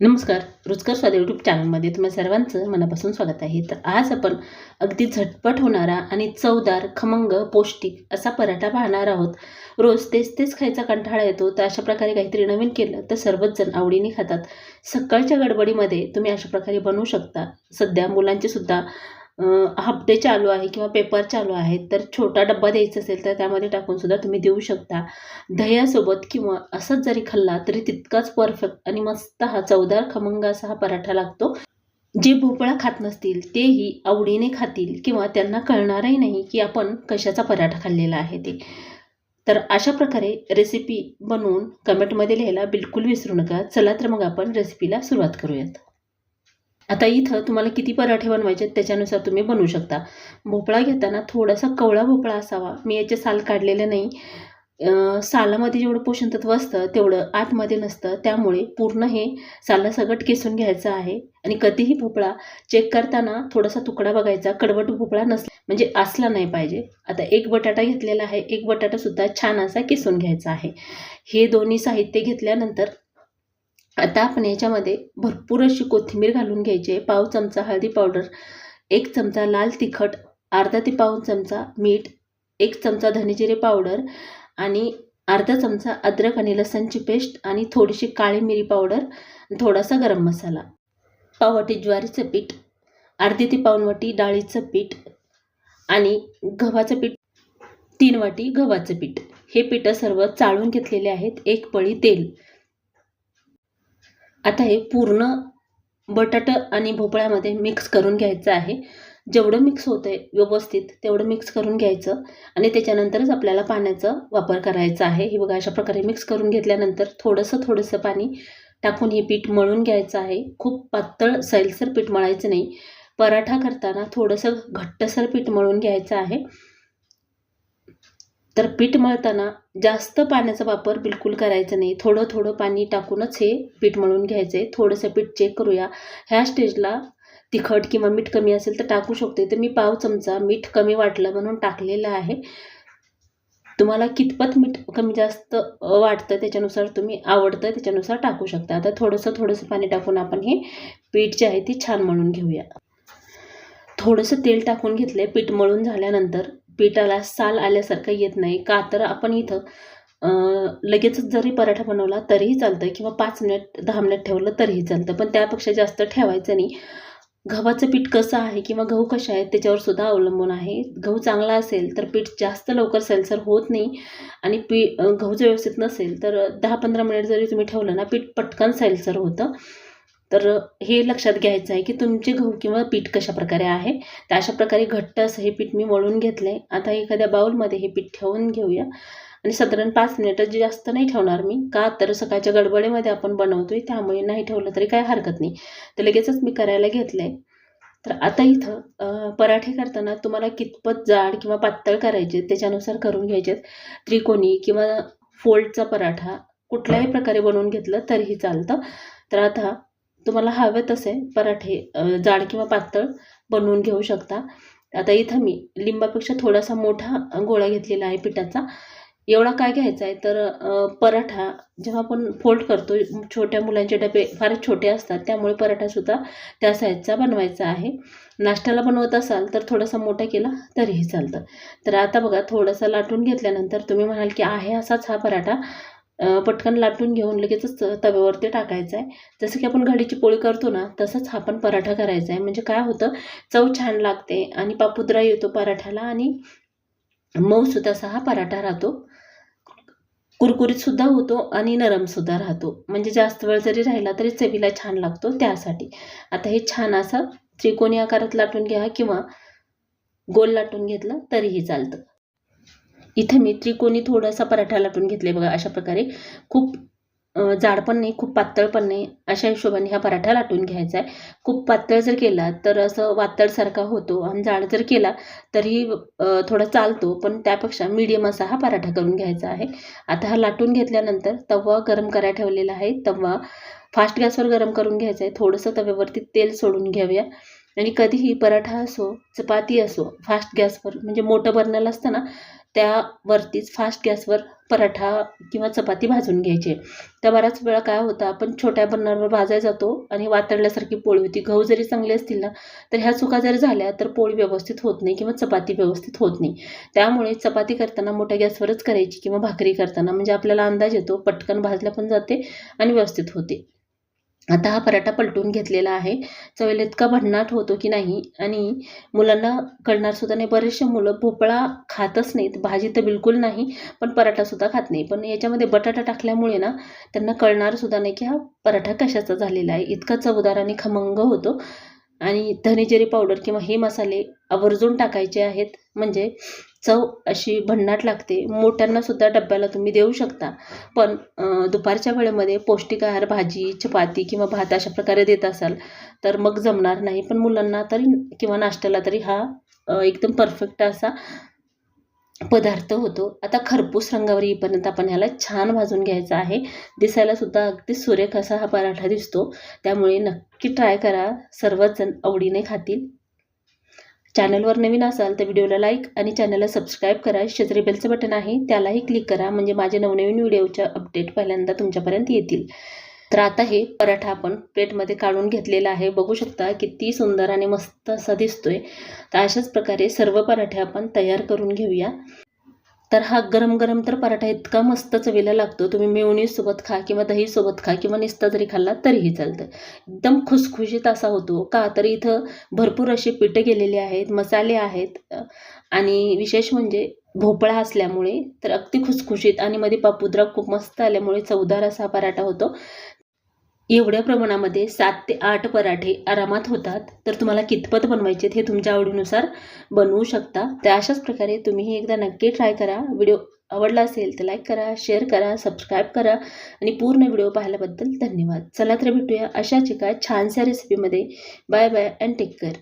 नमस्कार रुचकर स्वाद यूट्यूब चॅनलमध्ये तुम्हा सर्वांचं मनापासून स्वागत आहे. तर आज आपण अगदी झटपट होणारा आणि चवदार खमंग पौष्टिक असा पराठा पाहणार आहोत. रोज तेच तेच खायचा कंटाळा येतो तर अशा प्रकारे काहीतरी नवीन केलं तर सर्वच जण आवडीने खातात. सकाळच्या गडबडीमध्ये तुम्ही अशा प्रकारे बनवू शकता. सध्या मुलांचे सुद्धा हप्ते चालू आहे किंवा पेपर चालू आहे तर छोटा डब्बा द्यायचा असेल तर त्यामध्ये टाकूनसुद्धा तुम्ही देऊ शकता. दह्यासोबत किंवा असंच जरी खाल्ला तरी तितकाच परफेक्ट आणि मस्त हा चवदार खमंग असा हा पराठा लागतो. जे भोपळा खात नसतील तेही आवडीने खातील किंवा त्यांना कळणारही नाही की आपण कशाचा पराठा खाल्लेला आहे ते. तर अशा प्रकारे रेसिपी बनवून कमेंटमध्ये लिहायला बिलकुल विसरू नका. चला तर मग आपण रेसिपीला सुरुवात करूयात. आता इथं तुम्हाला किती पराठे बनवायचे आहेत त्याच्यानुसार तुम्ही बनवू शकता. भोपळा घेताना थोडासा कवळा भोपळा असावा. मी याचे साल काढलेले नाही. सालामध्ये जेवढं पोषण तत्व असतं तेवढं आतमध्ये नसतं. त्यामुळे पूर्ण हे सालासकट किसून घ्यायचं आहे. आणि कधीही भोपळा चेक करताना थोडासा तुकडा बघायचा. कडवट भोपळा नसला म्हणजे असला नाही पाहिजे. आता एक बटाटा घेतलेला आहे. एक बटाटासुद्धा छान असा किसून घ्यायचा आहे. हे दोन्ही साहित्य घेतल्यानंतर आता आपण याच्यामध्ये भरपूर अशी कोथिंबीर घालून घ्यायची आहे. पाव चमचा हळदी पावडर एक चमचा लाल तिखट अर्धा ते पाऊन चमचा मीठ एक चमचा धनेजिरे पावडर आणि अर्धा चमचा अद्रक आणि लसणची पेस्ट आणि थोडीशी काळी मिरी पावडर थोडासा गरम मसाला. पाववाटी ज्वारीचं पीठ अर्धी ते पाऊण वाटी डाळीचं पीठ आणि गव्हाचं पीठ तीन वाटी गव्हाचं पीठ. हे पिठं सर्व चाळून घेतलेले आहेत. एक पळी तेल. आता हे पूर्ण बटाटा आणि भोपळ्यामध्ये मिक्स करून घ्यायचं आहे. जेवढं मिक्स होतं आहे व्यवस्थित तेवढं मिक्स करून घ्यायचं आणि त्याच्यानंतरच आपल्याला पाण्याचा वापर करायचा आहे. हे बघा अशा प्रकारे मिक्स करून घेतल्यानंतर थोडंसं थोडंसं पाणी टाकून हे पीठ मळून घ्यायचं आहे. खूप पातळ सैलसर पीठ मळायचं नाही. पराठा करताना थोडंसं घट्टसर पीठ मळून घ्यायचं आहे. तर पीठ मळताना जास्त पाण्याचा वापर बिलकुल करायचा नाही. थोडं थोडं पाणी टाकूनच हे पीठ मळून घ्यायचं आहे थोडंसं पीठ चेक करूया. ह्या स्टेजला तिखट किंवा मीठ कमी असेल तर टाकू शकते. तर मी पाव चमचा मीठ कमी वाटलं म्हणून टाकलेलं आहे. तुम्हाला कितपत मीठ कमी जास्त वाटतं त्याच्यानुसार तुम्ही आवडतं त्याच्यानुसार टाकू शकता. आता थोडंसं थोडंसं पाणी टाकून आपण हे पीठ जे आहे ते छान मळून घेऊया. थोडंसं तेल टाकून घेतलं आहे पीठ मळून झाल्यानंतर पिठाला साल आल्यासारखं येत नाही. का तर आपण इथं लगेचच जरी पराठा बनवला तरीही चालतं किंवा पाच मिनिट दहा मिनिट ठेवलं तरीही चालतं. पण त्यापेक्षा जास्त ठेवायचं नाही. गव्हाचं पीठ कसं आहे किंवा गहू कशा आहेत त्याच्यावर सुद्धा अवलंबून आहे. गहू चांगला असेल तर पीठ जास्त लवकर सैलसर होत नाही आणि पी गहू जर व्यवस्थित नसेल तर दहा पंधरा मिनिट जरी तुम्ही ठेवलं ना पीठ पटकन सैलसर होतं. तर हे लक्षात घ्यायचं आहे की तुमचे गहू किंवा पीठ कशा प्रकारे आहे? तर अशा प्रकारे घट्ट असं हे पीठ मी मळून घेतलं आहे आता एखाद्या बाऊलमध्ये हे पीठ ठेवून घेऊया. आणि साधारण पाच मिनिटं जे जास्त नाही ठेवणार मी का तर सकाळच्या गडबडीमध्ये आपण बनवतोय त्यामुळे नाही ठेवलं तरी काही हरकत नाही. तर लगेचच मी करायला घेतलं आहे तर आता इथं पराठे करताना तुम्हाला कितपत जाड किंवा पातळ करायचे त्याच्यानुसार करून घ्यायचे त्रिकोणी किंवा फोल्डचा पराठा कुठल्याही प्रकारे बनवून घेतलं तरीही चालतं. तर आता तुम्हाला हवे तसे पराठे जाड किंवा पातळ बनवून घेऊ शकता. आता इथं मी लिंबापेक्षा थोडासा मोठा गोळा घेतलेला आहे पिठाचा. एवढा काय घ्यायचा आहे तर पराठा जेव्हा आपण फोल्ड करतो छोट्या मुलांचे डबे फारच छोटे असतात त्यामुळे पराठासुद्धा त्या साईजचा बनवायचा आहे. नाश्त्याला बनवत असाल तर थोडासा मोठा केला तरीही चालतं. तर आता बघा थोडासा लाटून घेतल्यानंतर तुम्ही म्हणाल की आहे असाच हा पराठा. पटकन लाटून घेऊन लगेचच तव्यावरती टाकायचं आहे जसं की आपण घडीची पोळी करतो ना तसंच हा पण पराठा करायचा आहे म्हणजे काय होतं चव छान लागते आणि पापुद्रा येतो पराठ्याला आणि मऊसुद्धा असा हा पराठा राहतो. कुरकुरीतसुद्धा होतो आणि नरमसुद्धा राहतो. म्हणजे जास्त वेळ जरी राहिला तरी चवीला छान लागतो त्यासाठी. आता हे छान असं त्रिकोणी आकारात लाटून घ्या किंवा गोल लाटून घेतलं तरीही चालतं. इथे मी त्रिकोणी थोडासा पराठा लाटून घेतले बघा अशा प्रकारे. खूप जाड पण नाही खूप पातळ पण नाही. अशा हिशोबाने हा पराठा लाटून घ्यायचा आहे. खूप पातळ जर केला तर असं वातळसारखा होतो आणि जाड जर केला तरी थोडा चालतो पण त्यापेक्षा मीडियम असा हा पराठा करून घ्यायचा आहे. आता हा लाटून घेतल्यानंतर तवा गरम करायला ठेवलेला आहे. तवा फास्ट गॅसवर गरम करून घ्यायचा आहे. थोडंसं तव्यावरती तेल सोडून घ्याव्या आणि कधीही पराठा असो चपाती असो फास्ट गॅसवर म्हणजे मोठं बर्नल असतं ना त्यावरतीच फास्ट गॅसवर पराठा किंवा चपाती भाजून घ्यायची. तर बऱ्याच वेळा काय होतं आपण छोट्या बर्नरवर भाजायला जातो आणि वातडल्यासारखी पोळी होती. गहू जरी चांगले असतील ना तर ह्या चुका जर झाल्या तर पोळी व्यवस्थित होत नाही किंवा चपाती व्यवस्थित होत नाही. त्यामुळे चपाती करताना मोठ्या गॅसवरच करायची किंवा भाकरी करताना म्हणजे आपल्याला अंदाज येतो पटकन भाजल्या पण जाते आणि व्यवस्थित होते. आता हा पराठा पलटून घेतलेला आहे. चवीला इतका भन्नाट होतो की नाही आणि मुलांना कळणार सुद्धा नाही. बरेचसे मुलं भोपळा खातच नाहीत. भाजी तर बिलकुल नाही पण पराठासुद्धा खात नाही. पण याच्यामध्ये बटाटा टाकल्यामुळे ना त्यांना कळणार सुद्धा नाही की हा पराठा कशाचा झालेला आहे. इतका चवदार आणि खमंग होतो. आणि धने पावडर किंवा हे मसाले आवर्जून टाकायचे आहेत. म्हणजे चव अशी भन्नाट लागते. मोठ्यांनासुद्धा डब्याला तुम्ही देऊ शकता. पण दुपारच्या वेळेमध्ये पौष्टिक आहार भाजी चपाती किंवा भात अशा प्रकारे देत असाल तर मग जमणार नाही. पण मुलांना तरी किंवा नाश्त्याला तरी हा एकदम परफेक्ट असा पदार्थ होतो. आता खरपूस रंगावर येईपर्यंत आपण ह्याला छान भाजून घ्यायचा आहे. दिसायला सुद्धा अगदी सुरेख असा हा पराठा दिसतो. त्यामुळे नक्की ट्राय करा. सर्वच जण आवडीने खातील. चॅनलवर नवीन असाल तर व्हिडिओला लाईक आणि चॅनलला सबस्क्राईब करा. शेजारी बेलचं बटन आहे त्यालाही क्लिक करा. म्हणजे माझे नवनवीन व्हिडिओचे अपडेट पहिल्यांदा तुमच्यापर्यंत येतील. तर आता हे पराठा आपण प्लेटमध्ये काढून घेतलेला आहे. बघू शकता किती सुंदर आणि मस्त असा दिसतोय. तर अशाच प्रकारे सर्व पराठे आपण तयार करून घेऊया. तर हा गरम गरम तर पराठा इतका मस्त चवीला लागतो. तुम्ही मेवणीसोबत खा किंवा दहीसोबत खा किंवा निस्ता जरी खाल्ला तरीही चालतं. एकदम खुसखुशीत असा होतो. का तर इथं भरपूर असे पिठं गेलेले आहेत मसाले आहेत. आणि विशेष म्हणजे भोपळा असल्यामुळे तर अगदी खुसखुशीत आणि मध्ये पापुद्रा खूप मस्त आल्यामुळे चवदार असा पराठा होतो. एवढ्या प्रमाणामध्ये सात ते आठ पराठे आरामात होतात. तर तुम्हाला कितपत बनवायचे हे तुमच्या आवडीनुसार बनवू शकता. तर अशाच प्रकारे तुम्ही एकदा नक्की ट्राय करा. व्हिडिओ आवडला असेल तर लाईक करा शेअर करा सबस्क्राईब करा आणि पूर्ण व्हिडिओ पाहिल्याबद्दल धन्यवाद. चला तर भेटूया अशाच एका छानशा रेसिपीमध्ये. Bye bye and take care.